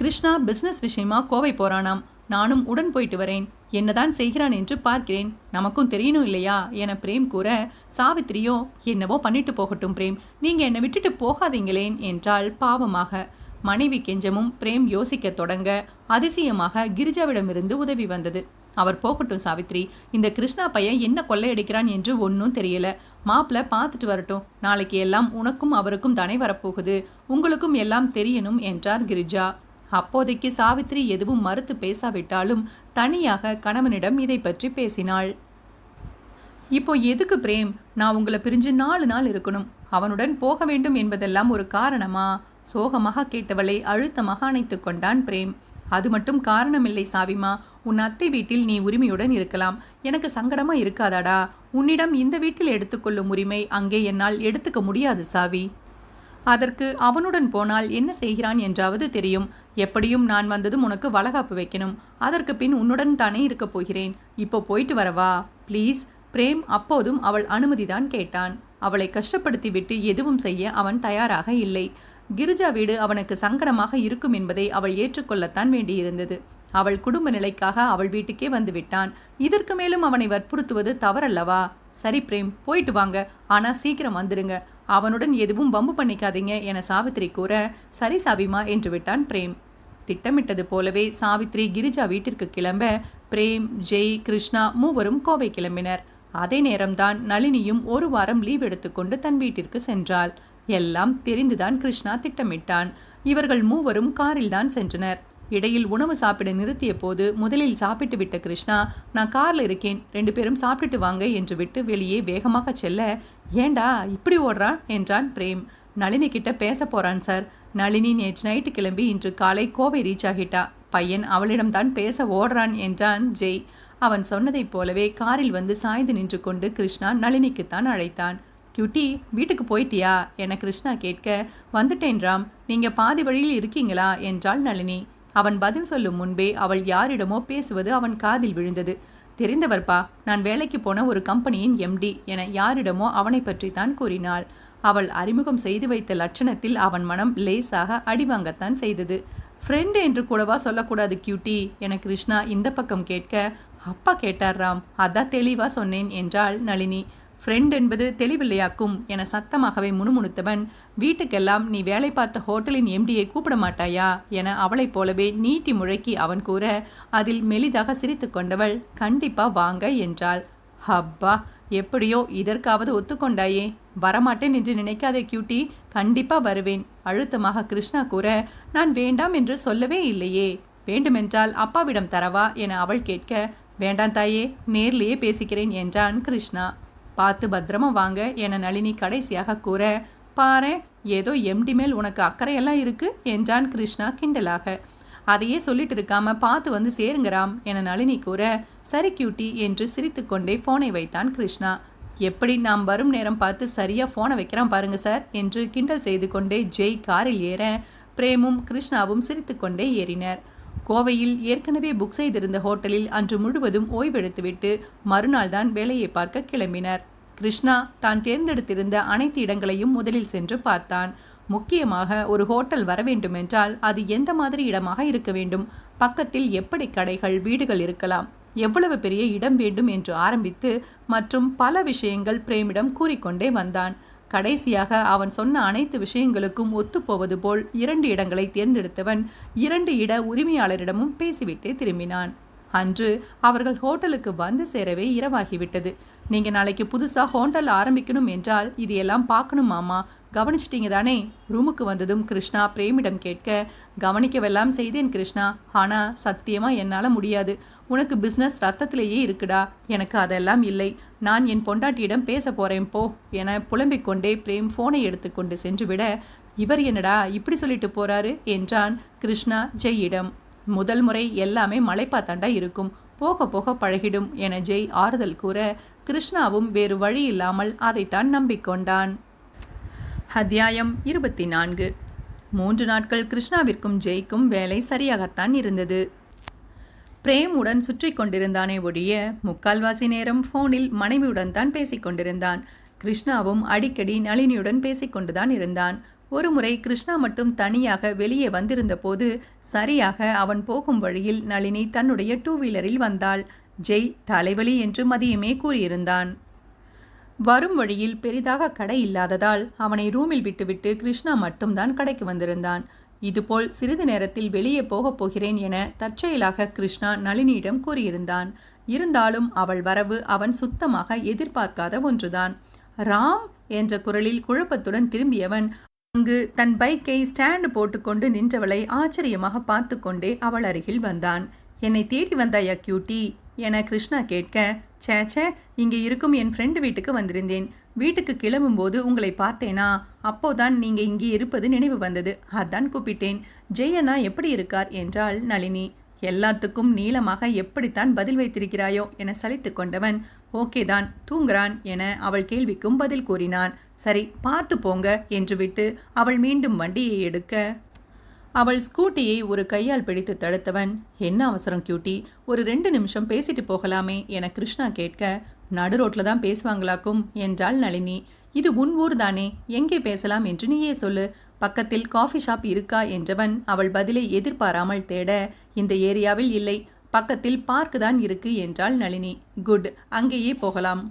கிருஷ்ணா பிஸ்னஸ் விஷயமா கோவை போறானாம். நானும் உடன் போயிட்டு வரேன். என்னதான் செய்கிறான் என்று பார்க்கிறேன். நமக்கும் தெரியணும் இல்லையா? என பிரேம் கூற சாவித்திரியோ என்னவோ பண்ணிட்டு போகட்டும் பிரேம். நீங்க என்னை விட்டுட்டு போகாதீங்களேன் என்றால் பாவமாக. மனைவி கெஞ்சமும் பிரேம் யோசிக்க தொடங்க அதிசயமாக கிரிஜாவிடமிருந்து உதவி வந்தது. அவர் போகட்டும் சாவித்ரி. இந்த கிருஷ்ணா பையன் என்ன கொள்ளையடிக்கிறான் என்று ஒன்றும் தெரியல. மாப்பிள்ள பார்த்துட்டு வரட்டும். நாளைக்கு எல்லாம் உனக்கும் அவருக்கும் தானே வரப்போகுது. உங்களுக்கும் எல்லாம் தெரியணும் என்றார் கிரிஜா. அப்போதைக்கு சாவித்ரி எதுவும் மறுத்து பேசாவிட்டாலும் தனியாக கணவனிடம் இதை பற்றி பேசினாள். இப்போ எதுக்கு பிரேம்? நான் உங்களை பிரிஞ்சு நாலு நாள் இருக்கணும். அவனுடன் போக வேண்டும் என்பதெல்லாம் ஒரு காரணமா? சோகமாக கேட்டவளை அழுத்தமாக அணைத்து கொண்டான் பிரேம். அது மட்டும் காரணமில்லை சாவிமா. உன் அத்தை வீட்டில் நீ உரிமையுடன் இருக்கலாம். எனக்கு சங்கடமா இருக்காதாடா. உன்னிடம் இந்த வீட்டில் எடுத்துக்கொள்ளும் உரிமை அங்கே என்னால் எடுத்துக்க முடியாது சாவி. அதற்கு அவனுடன் போனால் என்ன செய்கிறான் என்றாவது தெரியும். எப்படியும் நான் வந்ததும் உனக்கு வளகாப்பு வைக்கணும். அதற்கு பின் உன்னுடன் தானே இருக்கப் போகிறேன். இப்போ போயிட்டு வரவா? ப்ளீஸ். பிரேம் அப்போதும் அவள் அனுமதிதான் கேட்டான். அவளை கஷ்டப்படுத்தி விட்டு எதுவும் செய்ய அவன் தயாராக இல்லை. கிரிஜா வீடு அவனுக்கு சங்கடமாக இருக்கும் என்பதை அவள் ஏற்றுக்கொள்ளத்தான் வேண்டியிருந்தது. அவள் குடும்ப நிலைக்காக அவள் வீட்டுக்கே வந்து விட்டான். இதற்கு மேலும் அவனை வற்புறுத்துவது தவறல்லவா? சரி பிரேம் போயிட்டு வாங்க. ஆனா சீக்கிரம் வந்துடுங்க அவனுடன் எதுவும் வம்பு பண்ணிக்காதீங்க என சாவித்திரி கூற சரி சாவிமா என்று விட்டான் பிரேம். திட்டமிட்டது போலவே சாவித்ரி கிரிஜா வீட்டிற்கு கிளம்ப பிரேம் ஜெய் கிருஷ்ணா மூவரும் கோவை கிளம்பினர். அதே நேரம்தான் நளினியும் ஒரு வாரம் லீவ் எடுத்துக்கொண்டு தன் வீட்டிற்கு சென்றாள். எல்லாம் தெரிந்துதான் கிருஷ்ணா திட்டமிட்டான். இவர்கள் மூவரும் காரில்தான் சென்றனர். இடையில் உணவு சாப்பிட நிறுத்திய போது முதலில் சாப்பிட்டு விட்ட கிருஷ்ணா நான் கார்ல இருக்கேன் ரெண்டு பேரும் சாப்பிட்டுட்டு வாங்க என்று விட்டு வெளியே வேகமாக செல்ல ஏண்டா இப்படி ஓடுறான்? என்றான் பிரேம். நளினி கிட்ட பேச போறான் சார் நளினி நேற்று நைட்டு கிளம்பி இன்று காலை கோவை ரீச் ஆகிட்டா. பையன் அவளிடம்தான் பேச ஓடுறான் என்றான் ஜெய். அவன் சொன்னதைப் போலவே காரில் வந்து சாய்ந்து நின்று கொண்டு கிருஷ்ணா நளினிக்குத்தான் அழைத்தான். கியூட்டி வீட்டுக்கு போயிட்டியா? என கிருஷ்ணா கேட்க வந்துட்டேன் ராம் நீங்க பாதி வழியில் இருக்கீங்களா? என்றாள் நளினி. அவன் பதில் சொல்லும் முன்பே அவள் யாரிடமோ பேசுவது அவன் காதில் விழுந்தது. தெரிந்தவர்பா நான் வேலைக்கு போன ஒரு கம்பெனியின் எம்டி என யாரிடமோ அவனை பற்றி தான் கூறினாள். அவள் அறிமுகம் செய்து வைத்த லட்சணத்தில் அவன் மனம் லேசாக அடிவாங்கத்தான் செய்தது. ஃப்ரெண்டு என்று கூடவா சொல்லக்கூடாது கியூட்டி என கிருஷ்ணா இந்த பக்கம் கேட்க அப்பா கேட்டார் ராம் அதான் தெளிவா சொன்னேன் என்றாள் நளினி. ஃப்ரெண்ட் என்பது தெளிவில்லையாக்கும் என சத்தமாகவே முணுமுணுத்தவன் வீட்டுக்கெல்லாம் நீ வேலை பார்த்த ஹோட்டலின் எம்டியை கூப்பிட மாட்டாயா? என அவளைப் போலவே நீட்டி முழக்கி அவன் கூற அதில் மெலிதாக சிரித்து கொண்டவள் கண்டிப்பா வாங்க என்றாள். ஹப்பா எப்படியோ இதற்காவது ஒத்துக்கொண்டாயே வரமாட்டேன் என்று நினைக்காதே கியூட்டி கண்டிப்பா வருவேன் அழுத்தமாக கிருஷ்ணா கூற நான் வேண்டாம் என்று சொல்லவே இல்லையே. வேண்டுமென்றால் அப்பாவிடம் தரவா? என அவள் கேட்க வேண்டாம் தாயே நேர்லேயே பேசிக்கிறேன் என்றான் கிருஷ்ணா. பார்த்து பத்திரமா வாங்க என நளினி கடைசியாக கூற பாரு ஏதோ எம்டி மேல் உனக்கு அக்கறையெல்லாம் இருக்கு என்றான் கிருஷ்ணா கிண்டலாக. அதையே சொல்லிட்டு இருக்காம பார்த்து வந்து சேருங்கிறாம் என நளினி கூற சரி கியூட்டி என்று சிரித்துக்கொண்டே போனை வைத்தான் கிருஷ்ணா. எப்படி நாம் வரும் நேரம் பார்த்து சரியாக ஃபோனை வைக்கிறான் பாருங்க சார் என்று கிண்டல் செய்து கொண்டே ஜெய் காரில் ஏற பிரேமும் கிருஷ்ணாவும் சிரித்துக்கொண்டே ஏறினர். கோவையில் ஏற்கனவே புக் செய்திருந்த ஹோட்டலில் அன்று முழுவதும் ஓய்வெடுத்துவிட்டு மறுநாள் தான் வேலையை பார்க்க கிளம்பினர். கிருஷ்ணா தான் தேர்ந்தெடுத்திருந்த அனைத்து இடங்களையும் முதலில் சென்று பார்த்தான். முக்கியமாக ஒரு ஹோட்டல் வர வேண்டுமென்றால் அது எந்த மாதிரி இடமாக இருக்க வேண்டும்? பக்கத்தில் எப்படி கடைகள் வீடுகள் இருக்கலாம்? எவ்வளவு பெரிய இடம் வேண்டும் என்று ஆரம்பித்து மற்றும் பல விஷயங்கள் பிரேமிடம் கூறிக்கொண்டே வந்தான். கடைசியாக அவன் சொன்ன அனைத்து விஷயங்களுக்கும் ஒத்துப்போவது போல் இரண்டு இடங்களை தேர்ந்தெடுத்தவன் இரண்டு இட உரிமையாளரிடமும் பேசிவிட்டு திரும்பினான். அன்று அவர்கள் ஹோட்டலுக்கு வந்து சேரவே இரவாகிவிட்டது. நீங்க நாளைக்கு புதுசா ஹோட்டல் ஆரம்பிக்கணும் என்றால் இது எல்லாம் பார்க்கணும் மாமா. கவனிச்சிட்டீங்க தானே? ரூமுக்கு வந்ததும் கிருஷ்ணா பிரேமிடம் கேட்க கவனிக்கவெல்லாம் செய்தேன் கிருஷ்ணா. ஆனா சத்தியமா என்னால முடியாது. உனக்கு பிஸ்னஸ் ரத்தத்திலேயே இருக்குடா. எனக்கு அதெல்லாம் இல்லை. நான் என் பொண்டாட்டியிடம் பேச போறேன் போ என புலம்பிக் கொண்டே பிரேம் போனை எடுத்துக்கொண்டு சென்றுவிட இவர் என்னடா இப்படி சொல்லிட்டு போறாரு? என்றான் கிருஷ்ணா ஜெயிடம் முதல் முறை எல்லாமே மலைப்பாத்தாண்டா இருக்கும். போக போக பழகிடும் என ஜெய் ஆறுதல் கூற கிருஷ்ணாவும் வேறு வழி இல்லாமல் அதைத்தான் நம்பிக்கொண்டான். அத்தியாயம் இருபத்தி நான்கு மூன்று நாட்கள் கிருஷ்ணாவிற்கும் ஜெய்க்கும் வேலை சரியாகத்தான் இருந்தது. பிரேமுடன் சுற்றி கொண்டிருந்தானே ஒழிய முக்கால்வாசி நேரம் ஃபோனில் மனைவியுடன் தான் பேசிக் கொண்டிருந்தான். கிருஷ்ணாவும் அடிக்கடி நளினியுடன் பேசிக்கொண்டுதான் இருந்தான். ஒருமுறை கிருஷ்ணா மட்டும் தனியாக வெளியே வந்திருந்த போது சரியாக அவன் போகும் வழியில் நளினி தன்னுடைய டூ வீலரில் வந்தாள். ஜெய் தலைவலி என்று மதியமே கூறியிருந்தான். வரும் வழியில் பெரிதாக கடை இல்லாததால் அவனை ரூமில் விட்டுவிட்டு கிருஷ்ணா மட்டும்தான் கடைக்கு வந்திருந்தான். இதுபோல் சிறிது நேரத்தில் வெளியே போகப் போகிறேன் என தற்செயலாக கிருஷ்ணா நளினியிடம் கூறியிருந்தான். இருந்தாலும் அவள் வரவு அவன் சுத்தமாக எதிர்பார்க்காத ஒன்றுதான். ராம் என்ற குரலில் குழப்பத்துடன் திரும்பியவன் அங்கு தன் பைக்கை ஸ்டாண்டு போட்டுக்கொண்டு நின்றவளை ஆச்சரியமாக பார்த்து கொண்டே அவள் அருகில் வந்தான். என்னை தேடி வந்தாயா கியூட்டி என கிருஷ்ணா கேட்க சேச்சே இங்கே இருக்கும் என் ஃப்ரெண்டு வீட்டுக்கு வந்திருந்தேன். வீட்டுக்கு கிளம்பும்போது உங்களை பார்த்தேனா? அப்போதான் நீங்கள் இங்கே இருப்பது நினைவு வந்தது. அதான் கூப்பிட்டேன். ஜெயண்ணா எப்படி இருக்கார்? என்றாள் நளினி. எல்லாத்துக்கும் நீளமாக எப்படித்தான் பதில் வைத்திருக்கிறாயோ என சலித்து கொண்டவன் ஓகேதான் தூங்குறான் என அவள் கேள்விக்கும் பதில் கூறினான். சரி பார்த்து போங்க என்று விட்டு அவள் மீண்டும் வண்டியை எடுக்க அவள் ஸ்கூட்டியை ஒரு கையால் பிடித்து தடுத்தவன் என்ன அவசரம் கியூட்டி ஒரு ரெண்டு நிமிஷம் பேசிட்டு போகலாமே என கிருஷ்ணா கேட்க நடு ரோட்ல தான் பேசுவாங்களாக்கும் என்றாள் நளினி. இது உன் ஊர் தானே எங்கே பேசலாம் என்று நீயே சொல்லு பக்கத்தில் காஃபி ஷாப் இருக்கா என்றவன் அவள் பதிலை எதிர்பாராமல் தேட இந்த ஏரியாவில் இல்லை பக்கத்தில் பார்க் தான் இருக்கு என்றாள் நளினி. குட் அங்கேயே போகலாம்.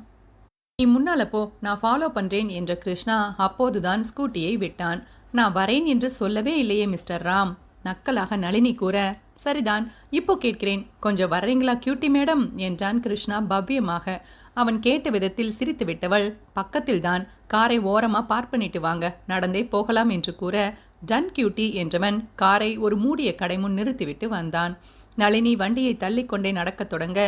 நீ முன்னால போ நான் ஃபாலோ பண்றேன் என்ற கிருஷ்ணா அப்போதுதான் ஸ்கூட்டியை விட்டான். நான் வரேன் என்று சொல்லவே இல்லையே மிஸ்டர் ராம். நக்கலாக நளினி கூற சரிதான் இப்போ கேட்கிறேன் கொஞ்சம் வர்றீங்களா கியூட்டி மேடம் என்றான் கிருஷ்ணா பவ்யமாக. அவன் கேட்ட விதத்தில் சிரித்து விட்டவள் பக்கத்தில்தான் காரை ஓரமா பார்க் பண்ணிட்டு வாங்க நடந்தே போகலாம் என்று கூற டன் கியூட்டி என்றவன் காரை ஒரு மூடிய கடை முன் நிறுத்திவிட்டு வந்தான். நளினி வண்டியை தள்ளிக்கொண்டே நடக்கத் தொடங்க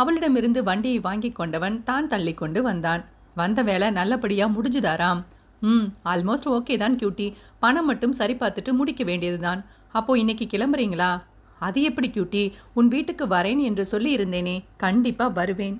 அவளிடமிருந்து வண்டியை வாங்கி கொண்டவன் தான் தள்ளிக்கொண்டு வந்தான். வந்த வேலை நல்லபடியா முடிஞ்சுதாராம். ம் ஆல்மோஸ்ட் ஓகே தான் கியூட்டி. பணம் மட்டும் சரி பார்த்துட்டு முடிக்க வேண்டியதுதான். அப்போ இன்னைக்கு கிளம்புறீங்களா? அது எப்படி கியூட்டி? உன் வீட்டுக்கு வரேன் என்று சொல்லி இருந்தேனே கண்டிப்பா வருவேன்.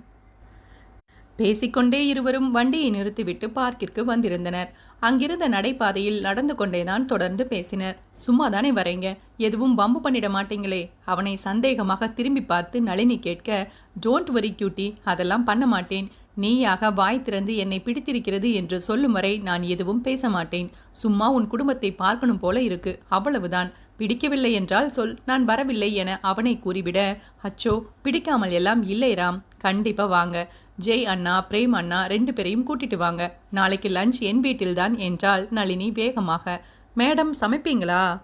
பேசிக்கொண்டே இருவரும் வண்டியை நிறுத்திவிட்டு பார்க்கிற்கு வந்திருந்தனர். அங்கிருந்த நடைபாதையில் நடந்து கொண்டேதான் தொடர்ந்து பேசினர். சும்மா தானே வரீங்க? எதுவும் பம்பு பண்ணிட மாட்டீங்களே? அவனை சந்தேகமாக திரும்பி பார்த்து நளினி கேட்க டோன்ட் வரி கியூட்டி அதெல்லாம் பண்ண மாட்டேன். நீயாக வாய் திறந்து என்னை பிடித்திருக்கிறது என்று சொல்லும் வரை நான் எதுவும் பேச மாட்டேன். சும்மா உன் குடும்பத்தை பார்க்கணும் போல இருக்கு. அவ்வளவுதான். பிடிக்கவில்லை என்றால் சொல். நான் வரவில்லை என அவனை கூறிவிட அச்சோ பிடிக்காமல் எல்லாம் இல்லை ராம் கண்டிப்பா வாங்க. ஜெய் அண்ணா பிரேம் அண்ணா ரெண்டு பேரையும் கூட்டிட்டு வாங்க. நாளைக்கு லஞ்ச் என் வீட்டில்தான் என்றால் நளினி வேகமாக. மேடம் சமைப்பீங்களா?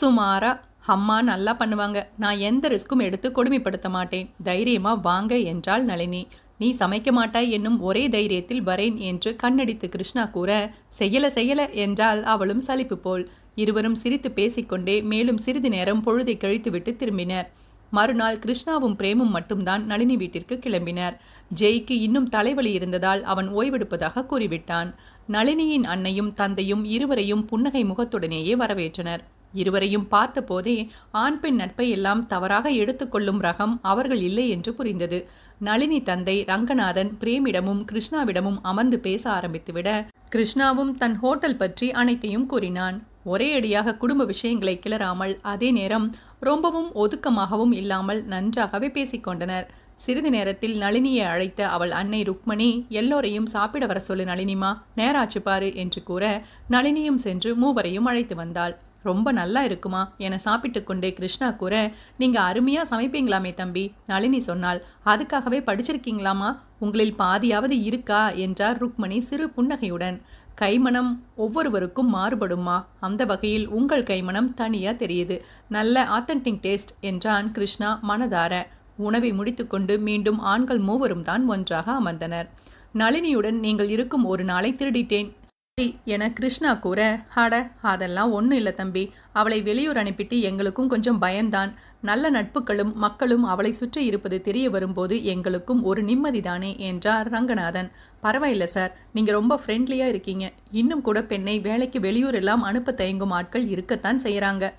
சுமாரா அம்மா நல்லா பண்ணுவாங்க. நான் எந்த ரிஸ்க்கும் எடுத்து கொடுமைப்படுத்த மாட்டேன். தைரியமா வாங்க என்றாள் நளினி. நீ சமைக்க மாட்டாய் என்னும் ஒரே தைரியத்தில் வரேன் என்று கண்ணடித்து கிருஷ்ணா கூற செய்யல செய்யல என்றால் அவளும் சலிப்பு போல். இருவரும் சிரித்து பேசிக்கொண்டே மேலும் சிறிது நேரம் பொழுதை கழித்துவிட்டு திரும்பினர். மறுநாள் கிருஷ்ணாவும் பிரேமும் மட்டும்தான் நளினி வீட்டிற்கு கிளம்பினர். ஜெய்க்கு இன்னும் தலைவலி இருந்ததால் அவன் ஓய்வெடுப்பதாக கூறிவிட்டான். நளினியின் அன்னையும் தந்தையும் இருவரையும் புன்னகை முகத்துடனேயே வரவேற்றனர். இருவரையும் பார்த்தபோதே ஆண் பெண் நட்பை எல்லாம் தவறாக எடுத்துக்கொள்ளும் ரகம் அவர்கள் இல்லை என்று புரிந்தது. நளினி தந்தை ரங்கநாதன் பிரேமிடமும் கிருஷ்ணாவிடமும் அமர்ந்து பேச ஆரம்பித்துவிட கிருஷ்ணாவும் தன் ஹோட்டல் பற்றி அனைத்தையும் கூறினான். ஒரே அடியாக குடும்ப விஷயங்களை கிளறாமல் அதே நேரம் ரொம்பவும் ஒதுக்கமாகவும் இல்லாமல் நன்றாகவே பேசிக்கொண்டனர். சிறிது நேரத்தில் நளினியை அழைத்த அவள் அன்னை ருக்மணி எல்லோரையும் சாப்பிட வர சொல்லு நளினிமா நேராச்சு பாரு என்று கூற நளினியும் சென்று மூவரையும் அழைத்து வந்தாள். ரொம்ப நல்லா இருக்குமா என சாப்பிட்டு கொண்டே கிருஷ்ணா கூற நீங்க அருமையா சமைப்பீங்களாமே தம்பி நளினி சொன்னாள். அதுக்காகவே படிச்சிருக்கீங்களாமா? உங்களில் பாதியாவது இருக்கா? என்றார் ருக்மணி சிறு புன்னகையுடன். கைமணம் ஒவ்வொருவருக்கும் மாறுபடுமா? அந்த வகையில் உங்கள் கைமணம் தனியாக தெரியுது. நல்ல ஆத்தன்டிக் டேஸ்ட் என்றான் கிருஷ்ணா மனதார. உணவை முடித்துக்கொண்டு மீண்டும் ஆண்கள் மூவரும் தான் ஒன்றாக அமர்ந்தனர். நளினியுடன் நீங்கள் இருக்கும் ஒரு நாளை திருடிட்டேன். என கிருஷ்ணா கூற அட அதெல்லாம் ஒன்றும் இல்லை தம்பி. அவளை வெளியூர் அனுப்பிட்டு எங்களுக்கும் கொஞ்சம் பயம்தான். நல்ல நட்புகளும் மக்களும் அவளை சுற்றி இருப்பது தெரிய வரும்போது எங்களுக்கும் ஒரு நிம்மதிதானே என்றார் ரங்கநாதன். பரவாயில்ல சார் நீங்கள் ரொம்ப ஃப்ரெண்ட்லியாக இருக்கீங்க. இன்னும் கூட பெண்ணை வேலைக்கு வெளியூர் எல்லாம் அனுப்ப தயங்கும் ஆட்கள் இருக்கத்தான் செய்கிறாங்க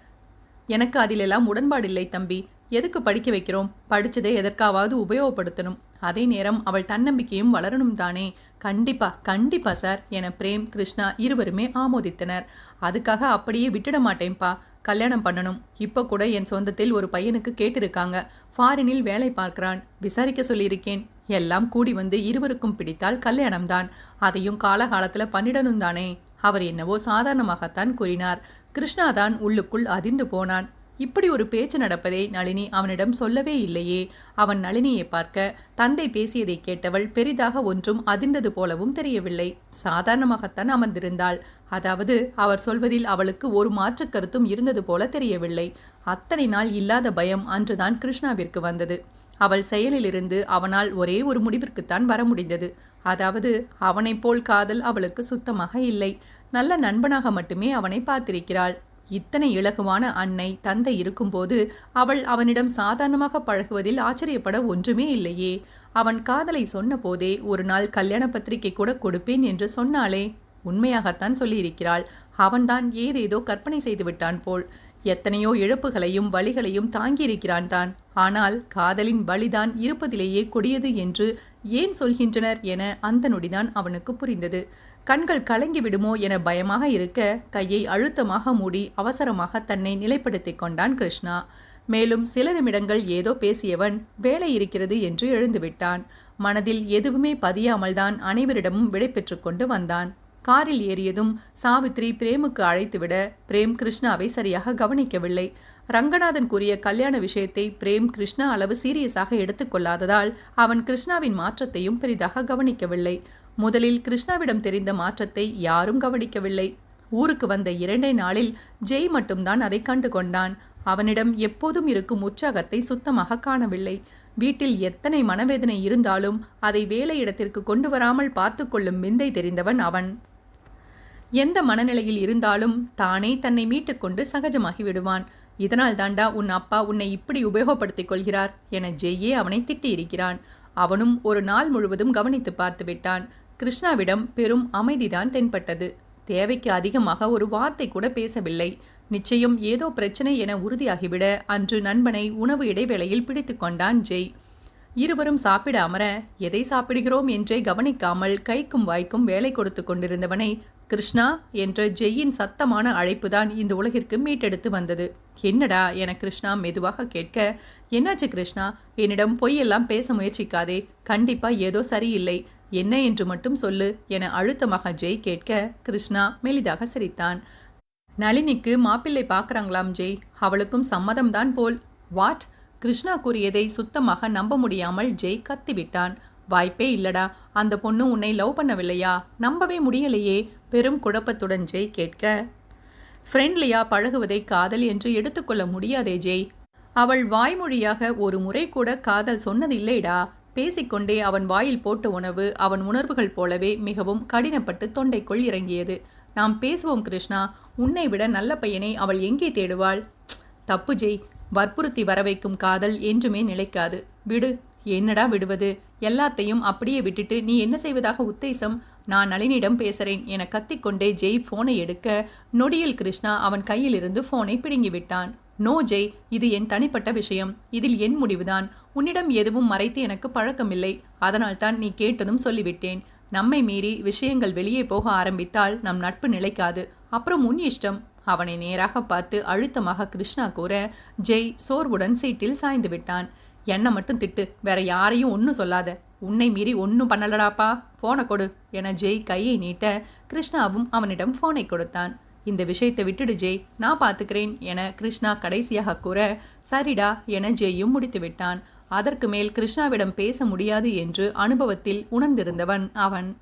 எனக்கு அதிலெல்லாம் உடன்பாடில்லை தம்பி. எதுக்கு படிக்க வைக்கிறோம்? படிச்சதை எதற்காவது உபயோகப்படுத்தணும். அதே நேரம் அவள் தன்னம்பிக்கையும் வளரணும் தானே? கண்டிப்பா கண்டிப்பா சார் என பிரேம் கிருஷ்ணா இருவருமே ஆமோதித்தனர். அதுக்காக அப்படியே விட்டுட மாட்டேன்ப்பா கல்யாணம் பண்ணணும். இப்போ கூட என் சொந்தத்தில் ஒரு பையனுக்கு கேட்டிருக்காங்க. ஃபாரினில் வேலை பார்க்கிறான். விசாரிக்க சொல்லியிருக்கேன். எல்லாம் கூடி வந்து இருவருக்கும் பிடித்தால் கல்யாணம்தான். அதையும் காலகாலத்தில் பண்ணிடணும் தானே? அவர் என்னவோ சாதாரணமாகத்தான் கூறினார். கிருஷ்ணா தான் உள்ளுக்குள் அதிர்ந்து போனான். இப்படி ஒரு பேச்சு நடப்பதை நளினி அவனிடம் சொல்லவே இல்லையே. அவன் நளினியை பார்க்க தந்தை பேசியதை கேட்டவள் பெரிதாக ஒன்றும் அதிர்ந்தது போலவும் தெரியவில்லை. சாதாரணமாகத்தான் அமர்ந்திருந்தாள். அதாவது அவர் சொல்வதில் அவளுக்கு ஒரு மாற்றுக் கருத்தும் இருந்தது போல தெரியவில்லை. அத்தனை நாள் இல்லாத பயம் அன்றுதான் கிருஷ்ணாவிற்கு வந்தது. அவள் செயலிலிருந்து அவனால் ஒரே ஒரு முடிவிற்குத்தான் வர முடிந்தது. அதாவது அவனைப் போல் காதல் அவளுக்கு சுத்தமாக இல்லை. நல்ல நண்பனாக மட்டுமே அவனை பார்த்திருக்கிறாள். இத்தனை இலகுவான அன்னை தந்தை இருக்கும்போது அவள் அவனிடம் சாதாரணமாக பழகுவதில் ஆச்சரியப்பட ஒன்றுமே இல்லையே. அவன் காதலை சொன்னபோதே ஒரு நாள் கல்யாண பத்திரிகை கூட கொடுப்பேன் என்று சொன்னாளே. உண்மையாகத்தான் சொல்லியிருக்கிறாள். அவன்தான் ஏதேதோ கற்பனை செய்து விட்டான் போல். எத்தனையோ இழப்புகளையும் வழிகளையும் தாங்கியிருக்கிறான் தான். ஆனால் காதலின் வழிதான் இருப்பதிலேயே கொடியது என்று ஏன் சொல்கின்றனர் என அந்த நொடிதான் அவனுக்கு புரிந்தது. கண்கள் கலங்கி விடுமோ என பயமாக இருக்க கையை அழுத்தமாக மூடி அவசரமாக தன்னை நிலைப்படுத்திக் கொண்டான் கிருஷ்ணா. மேலும் சில நிமிடங்கள் ஏதோ பேசியவன் வேலை இருக்கிறது என்று எழுந்துவிட்டான். மனதில் எதுவுமே பதியாமல்தான் அனைவரிடமும் விடை கொண்டு வந்தான். காரில் ஏறியதும் சாவித்ரி பிரேமுக்கு அழைத்துவிட பிரேம் கிருஷ்ணாவை சரியாக கவனிக்கவில்லை. ரங்கநாதன் கூறிய கல்யாண விஷயத்தை பிரேம் கிருஷ்ணா அளவு சீரியஸாக எடுத்துக்கொள்ளாததால் அவன் கிருஷ்ணாவின் மாற்றத்தையும் பெரிதாக கவனிக்கவில்லை. முதலில் கிருஷ்ணாவிடம் தெரிந்த மாற்றத்தை யாரும் கவனிக்கவில்லை. ஊருக்கு வந்த இரண்டே நாளில் ஜெய் மட்டும்தான் அதை கண்டு கொண்டான். அவனிடம் எப்போதும் இருக்கும் உற்சாகத்தை சுத்தமாக காணவில்லை. வீட்டில் எத்தனை மனவேதனை இருந்தாலும் அதை வேலை இடத்திற்கு கொண்டு வராமல் பார்த்து கொள்ளும் விந்தை தெரிந்தவன் அவன். எந்த மனநிலையில் இருந்தாலும் தானே தன்னை மீட்டுக்கொண்டு சகஜமாகி விடுவான். இதனால் தாண்டா உன் அப்பா உன்னை இப்படி உபயோகப்படுத்திக் கொள்கிறார் என ஜெய்யே அவனை திட்டியிருக்கிறான். அவனும் ஒரு நாள் முழுவதும் கவனித்து பார்த்து விட்டான் கிருஷ்ணாவிடம் பெரும் அமைதிதான் தென்பட்டது. தேவைக்கு அதிகமாக ஒரு வார்த்தை கூட பேசவில்லை. நிச்சயம் ஏதோ பிரச்சனை என உறுதியாகிவிட அன்று நண்பனை உணவு இடைவேளையில் பிடித்து கொண்டான் ஜெய். இருவரும் சாப்பிட அமர எதை சாப்பிடுகிறோம்? என்றே கவனிக்காமல் கைக்கும் வாய்க்கும் வேலை கொடுத்து கொண்டிருந்தவனை கிருஷ்ணா என்ற ஜெய்யின் சத்தமான அழைப்புதான் இந்த உலகிற்கு மீட்டெடுத்து வந்தது. என்னடா? என கிருஷ்ணா மெதுவாக கேட்க என்னாச்சு கிருஷ்ணா? என்னிடம் பொய்யெல்லாம் பேச முயற்சிக்காதே. கண்டிப்பா ஏதோ சரியில்லை. என்ன என்று மட்டும் சொல்லு என அழுத்தமாக ஜெய் கேட்க கிருஷ்ணா மெலிதாக சிரித்தான். நளினிக்கு மாப்பிள்ளை பார்க்குறாங்களாம் ஜெய். அவளுக்கும் சம்மதம்தான் போல். வாட் கிருஷ்ணா கூறியதை சுத்தமாக நம்ப முடியாமல் ஜெய் கத்திவிட்டான். வாய்ப்பே இல்லடா. அந்த பொண்ணு உன்னை லவ் பண்ணவில்லையா? நம்பவே முடியலையே. பெரும் குழப்பத்துடன் ஜெய் கேட்க ஃப்ரெண்ட்லியா பழகுவதை காதல் என்று எடுத்துக்கொள்ள முடியாதே ஜெய். அவள் வாய்மொழியாக ஒரு முறை கூட காதல் சொன்னதில்லைடா. பேசிக்கொண்டே அவன் வாயில் போட்ட உணவு அவன் உணர்வுகள் போலவே மிகவும் கடினப்பட்டு தொண்டைக்குள் இறங்கியது. நாம் பேசுவோம் கிருஷ்ணா. உன்னை விட நல்ல பையனை அவள் எங்கே தேடுவாள்? தப்பு ஜெய். வற்புறுத்தி வர வைக்கும் காதல் என்றுமே நிலைக்காது. விடு. என்னடா விடுவது? எல்லாத்தையும் அப்படியே விட்டுட்டு நீ என்ன செய்வதாக உத்தேசம்? நான் நளினிடம் பேசுறேன். என கத்திக்கொண்டே ஜெய் போனை எடுக்க நொடியில் கிருஷ்ணா அவன் கையிலிருந்து ஃபோனை போனை பிடுங்கிவிட்டான். நோ ஜெய் இது என் தனிப்பட்ட விஷயம். இதில் என் முடிவுதான். உன்னிடம் எதுவும் மறைத்து எனக்கு பழக்கமில்லை. அதனால்தான் நீ கேட்டதும் சொல்லிவிட்டேன். நம்மை மீறி விஷயங்கள் வெளியே போக ஆரம்பித்தால் நம் நட்பு நிலைக்காது. அப்புறம் உன் இஷ்டம். அவனை நேராக பார்த்து அழுத்தமாக கிருஷ்ணா கூற ஜெய் சோர்வுடன் சீட்டில் சாய்ந்து விட்டான். என்னை மட்டும் திட்டு. வேற யாரையும் ஒன்றும் சொல்லாத. உன்னை மீறி ஒன்றும் பண்ணலடாப்பா. ஃபோனை கொடு. என ஜெய் கையை நீட்ட கிருஷ்ணாவும் அவனிடம் ஃபோனை கொடுத்தான். இந்த விஷயத்தை விட்டுடு ஜெய். நான் பார்த்துக்கிறேன் என கிருஷ்ணா கடைசியாக கூற சரிடா என ஜெய்யும் முடித்து விட்டான். அதற்கு மேல் கிருஷ்ணாவிடம் பேச முடியாது என்று அனுபவத்தில் உணர்ந்திருந்தவன் அவன்.